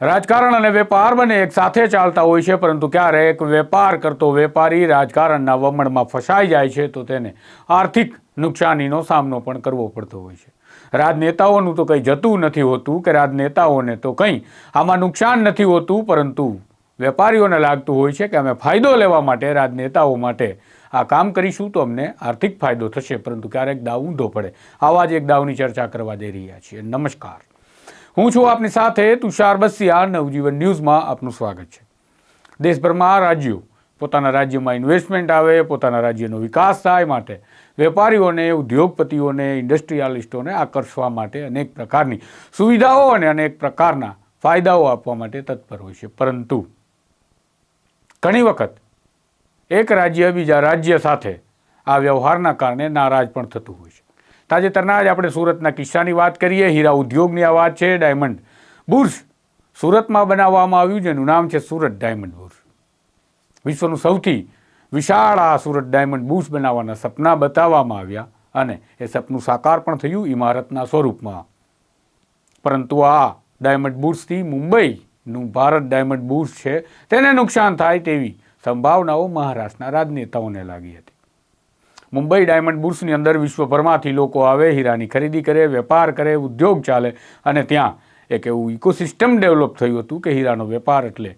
રાજકારણ અને વેપાર બંને એક સાથે ચાલતા હોય છે, પરંતુ ક્યારેક વેપાર કરતો વેપારી રાજકારણના વમણમાં ફસાઈ જાય છે, તો તેને આર્થિક નુકસાનીનો સામનો પણ કરવો પડતો હોય છે. રાજનેતાઓનું તો કંઈ જતું નથી હોતું કે રાજનેતાઓને તો કંઈ આમાં નુકસાન નથી હોતું, પરંતુ વેપારીઓને લાગતું હોય છે કે અમે ફાયદો લેવા માટે, રાજનેતાઓ માટે આ કામ કરીશું તો અમને આર્થિક ફાયદો થશે, પરંતુ ક્યારેક દાવ ઊંધો પડે. આવા જ એક દાવની ચર્ચા કરવા જઈ રહ્યા છીએ. નમસ્કાર. હું છું આપની સાથે તુષાર બસિયા નવજીવન ન્યૂઝમાં આપનું સ્વાગત છે. દેશભરમાં રાજ્યો, પોતાના રાજ્યમાં ઇન્વેસ્ટમેન્ટ આવે, પોતાના રાજ્યનો વિકાસ થાય માટે વેપારીઓને, ઉદ્યોગપતિઓને ઇન્ડસ્ટ્રીયાલિસ્ટોને આકર્ષવા માટે અનેક પ્રકારની સુવિધાઓ અને અનેક પ્રકારના ફાયદાઓ આપવા માટે તત્પર હોય છે. પરંતુ ઘણી વખત એક રાજ્ય બીજા રાજ્ય સાથે આ વ્યવહારના કારણે નારાજ પણ થતું હોય છે. તાજેતરના જ આપણે સુરતના કિસ્સાની વાત કરીએ. હીરા ઉદ્યોગની આ વાત છે. ડાયમંડ બુર્સ સુરતમાં બનાવવામાં આવ્યું જેનું નામ છે સુરત ડાયમંડ બુર્સ વિશ્વનું સૌથી વિશાળ આ સુરત ડાયમંડ બુર્સ બનાવવાના સપના બતાવવામાં આવ્યા અને એ સપનું સાકાર પણ થયું ઇમારતના સ્વરૂપમાં. પરંતુ આ ડાયમંડ બુર્સથી મુંબઈનું ભારત ડાયમંડ બુર્સ છે. તેને નુકસાન થાય તેવી સંભાવનાઓ મહારાષ્ટ્રના રાજનેતાઓને લાગી હતી. મુંબઈ ડાયમંડ બુર્સની અંદર વિશ્વભરમાંથી લોકો આવે, હીરાની ખરીદી કરે, વેપાર કરે, ઉદ્યોગ ચાલે અને ત્યાં એક એવું ઇકોસિસ્ટમ ડેવલપ થયું હતું કે હીરાનો વેપાર એટલે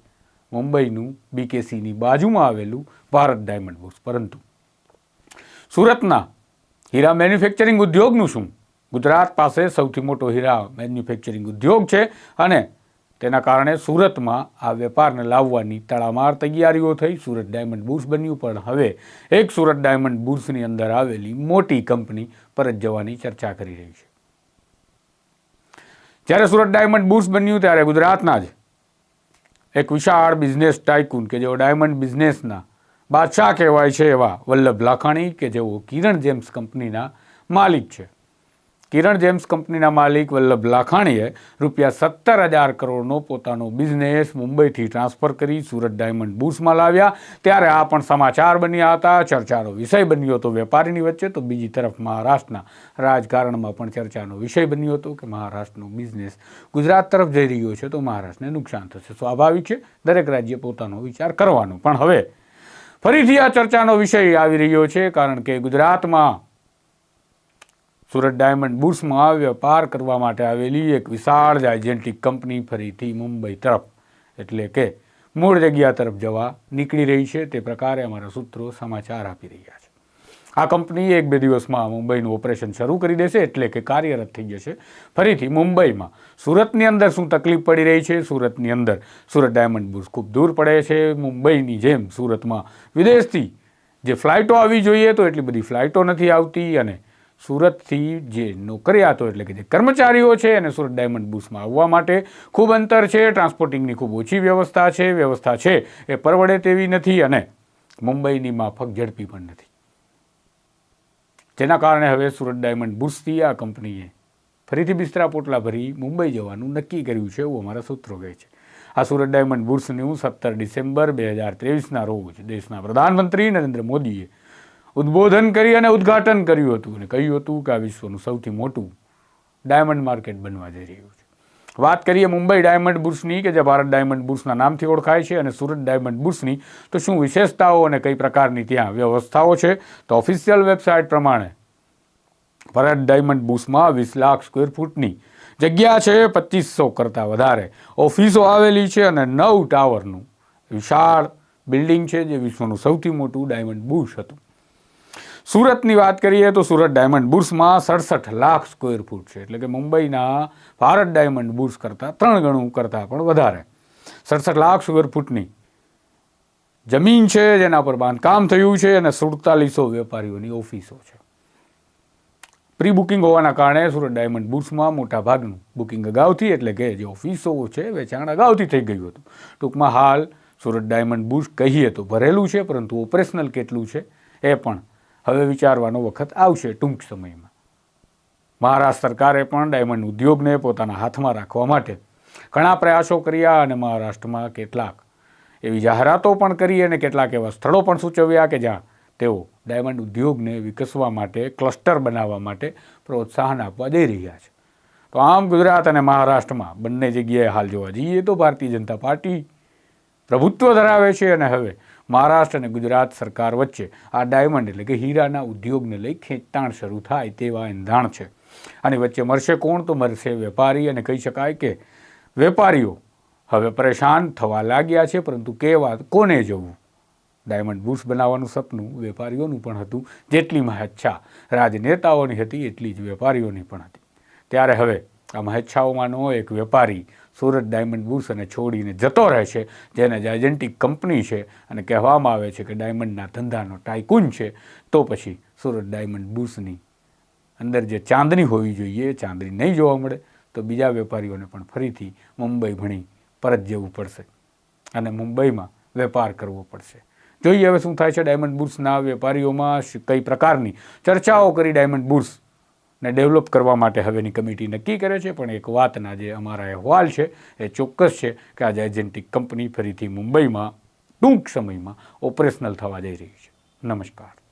મુંબઈનું બીકેસીની બાજુમાં આવેલું ભારત ડાયમંડ બુર્સ. પરંતુ સુરતના હીરા મેન્યુફેક્ચરિંગ ઉદ્યોગનું શું? ગુજરાત પાસે સૌથી મોટો હીરા મેન્યુફેક્ચરિંગ ઉદ્યોગ છે અને તેના કારણે સુરતમાં આ વેપારને લાવવાની તડામાર તૈયારીઓ થઈ. સુરત ડાયમંડ બુર્સ બન્યું, પણ હવે એક સુરત ડાયમંડ બુર્સની અંદર આવેલી મોટી કંપની પરત જવાની ચર્ચા કરી રહી છે. જ્યારે સુરત ડાયમંડ બુર્સ બન્યું ત્યારે ગુજરાતના જ એક વિશાળ બિઝનેસ ટાઇકૂન કે જેઓ ડાયમંડ બિઝનેસના બાદશાહ કહેવાય છે એવા વલ્લભ લાખાણી કે જેઓ કિરણ જેમ્સ કંપનીના માલિક છે. કિરણ જેમ્સ કંપનીના માલિક વલ્લભ લાખાણીએ રૂપિયા સત્તર હજાર કરોડનો પોતાનો બિઝનેસ મુંબઈથી ટ્રાન્સફર કરી સુરત ડાયમંડ બુર્સમાં લાવ્યા. ત્યારે આ પણ સમાચાર બન્યા હતા. ચર્ચાનો વિષય બન્યો હતો વેપારીની વચ્ચે. તો બીજી તરફ મહારાષ્ટ્રના રાજકારણમાં પણ ચર્ચાનો વિષય બન્યો હતો કે મહારાષ્ટ્રનો બિઝનેસ ગુજરાત તરફ જઈ રહ્યો છે. તો મહારાષ્ટ્રને નુકસાન થશે. સ્વાભાવિક છે, દરેક રાજ્ય પોતાનો વિચાર કરવાનો. પણ હવે ફરીથી આ ચર્ચાનો વિષય આવી રહ્યો છે, કારણ કે ગુજરાતમાં સુરત ડાયમંડ બુર્સમાં વેપાર કરવા માટે આવેલી એક વિશાળ જાયજેન્ટિક કંપની ફરીથી મુંબઈ તરફ. એટલે કે મૂળ જગ્યા તરફ જવા નીકળી રહી છે. તે પ્રકારે અમારા સૂત્રો સમાચાર આપી રહ્યા છે. આ કંપની એક બે દિવસમાં મુંબઈનું ઓપરેશન શરૂ કરી દેશે એટલે કે કાર્યરત થઈ જશે. ફરીથી મુંબઈમાં સુરતની અંદર શું તકલીફ પડી રહી છે? સુરતની અંદર સુરત ડાયમંડ બુર્સ ખૂબ દૂર પડે છે. મુંબઈની જેમ સુરતમાં વિદેશથી જે ફ્લાઇટો આવી જોઈએ તો એટલી બધી ફ્લાઇટો નથી આવતી અને સુરતથી જે નોકરિયાતો એટલે કે જે કર્મચારીઓ છે, એને સુરત ડાયમંડ બુસમાં આવવા માટે ખૂબ અંતર છે, ટ્રાન્સપોર્ટિંગની ખૂબ ઓછી વ્યવસ્થા છે વ્યવસ્થા છે, એ પરવડે તેવી નથી અને મુંબઈની માફક ઝડપી પણ નથી. જેના કારણે હવે સુરત ડાયમંડ બુસથી આ કંપનીએ ફરીથી બિસ્તરા પોટલા ભરી મુંબઈ જવાનું નક્કી કર્યું છે એવું અમારા સૂત્રો કહે છે. આ સુરત ડાયમંડ બુર્સનું સત્તર ડિસેમ્બર બે હજાર ત્રેવીસના રોજ દેશના પ્રધાનમંત્રી નરેન્દ્ર મોદીએ ઉદ્બોધન કરી અને ઉદ્ઘાટન કર્યું હતું અને કહ્યું હતું કે આ વિશ્વનું સૌથી મોટું ડાયમંડ માર્કેટ બનવા જઈ રહ્યું છે. વાત કરીએ મુંબઈ ડાયમંડ બુર્સની કે જે ભારત ડાયમંડ બુર્સના નામથી ઓળખાય છે અને સુરત ડાયમંડ બુર્સની, તો શું વિશેષતાઓ અને કઈ પ્રકારની ત્યાં વ્યવસ્થાઓ છે? તો ઓફિશિયલ વેબસાઇટ પ્રમાણે ભારત ડાયમંડ બુર્સમાં વીસ લાખ સ્ક્વેર ફૂટની જગ્યા છે, પચીસો કરતાં વધારે ઓફિસો આવેલી છે અને નવ ટાવરનું વિશાળ બિલ્ડિંગ છે જે વિશ્વનું સૌથી મોટું ડાયમંડ બુશ હતું. સુરતની વાત કરીએ તો સુરત ડાયમંડ બુર્સમાં સડસઠ લાખ સ્ક્વેર ફૂટ છે. એટલે કે મુંબઈના ભારત ડાયમંડ બુર્સ કરતાં ત્રણ ગણું કરતાં પણ વધારે. સડસઠ લાખ સ્ક્વેર ફૂટની જમીન છે જેના પર બાંધકામ થયું છે અને સુડતાલીસો વેપારીઓની ઓફિસો છે. પ્રી બુકિંગ હોવાના કારણે સુરત ડાયમંડ બુર્સમાં મોટા ભાગનું બુકિંગ અગાઉથી, એટલે કે જે ઓફિસો છે, વેચાણ અગાઉથી થઈ ગયું હતું. ટૂંકમાં હાલ સુરત ડાયમંડ બુર્સ કહીએ તો ભરેલું છે, પરંતુ ઓપરેશનલ કેટલું છે એ પણ હવે વિચારવાનો વખત આવશે ટૂંક સમયમાં. મહારાષ્ટ્ર સરકારે પણ ડાયમંડ ઉદ્યોગને પોતાના હાથમાં રાખવા માટે ઘણા પ્રયાસો કર્યા અને મહારાષ્ટ્રમાં કેટલાક એવી જાહેરાતો પણ કરી અને કેટલાક એવા સ્થળો પણ સૂચવ્યા કે જ્યાં તેઓ ડાયમંડ ઉદ્યોગને વિકસવા માટે ક્લસ્ટર બનાવવા માટે પ્રોત્સાહન આપવા જઈ રહ્યા છે. તો આમ ગુજરાત અને મહારાષ્ટ્રમાં બંને જગ્યાએ હાલ જોવા જઈએ તો ભારતીય જનતા પાર્ટી પ્રભુત્વ ધરાવે છે અને હવે મહારાષ્ટ્ર અને ગુજરાત સરકાર વચ્ચે આ ડાયમંડ એટલે કે હીરાના ઉદ્યોગને લઈ ખેંચતાણ શરૂ થાય તેવા એંધાણ છે. અને વચ્ચે મરશે કોણ? તો મરશે વેપારી અને કહી શકાય કે વેપારીઓ હવે પરેશાન થવા લાગ્યા છે, પરંતુ કેવા કોને જવું? ડાયમંડ બુટ્સ બનાવવાનું સપનું વેપારીઓનું પણ હતું, જેટલી મહેચ્છા રાજનેતાઓની હતી, એટલી જ વેપારીઓની પણ હતી. ત્યારે હવે આ મહેચ્છાઓમાંનો એક વેપારી સુરત ડાયમંડ બુર્સ અને છોડીને જતો રહે છે, જેને જ એજન્ટિક કંપની છે અને કહેવામાં આવે છે કે ડાયમંડના ધંધાનો ટાઈકૂન છે, તો પછી સુરત ડાયમંડ બુર્સની અંદર જે ચાંદની હોવી જોઈએ, એ ચાંદની નહીં જોવા મળે, તો બીજા વેપારીઓને પણ ફરીથી મુંબઈ ભણી પરત જવું પડશે અને મુંબઈમાં વેપાર કરવો પડશે. જોઈએ હવે શું થાય છે ડાયમંડ બુર્સના વેપારીઓમાં કઈ પ્રકારની ચર્ચાઓ કરી ડાયમંડ બુર્સ ને ડેવલપ કરવા માટે હવેની કમિટી નક્કી કરે છે. પણ એક વાતના જે અમારા અહેવાલ છે, એ ચોક્કસ છે કે આજે એજેન્ટિક કંપની ફરીથી મુંબઈમાં ટૂંક સમયમાં ઓપરેશનલ થવા જઈ રહી છે. નમસ્કાર.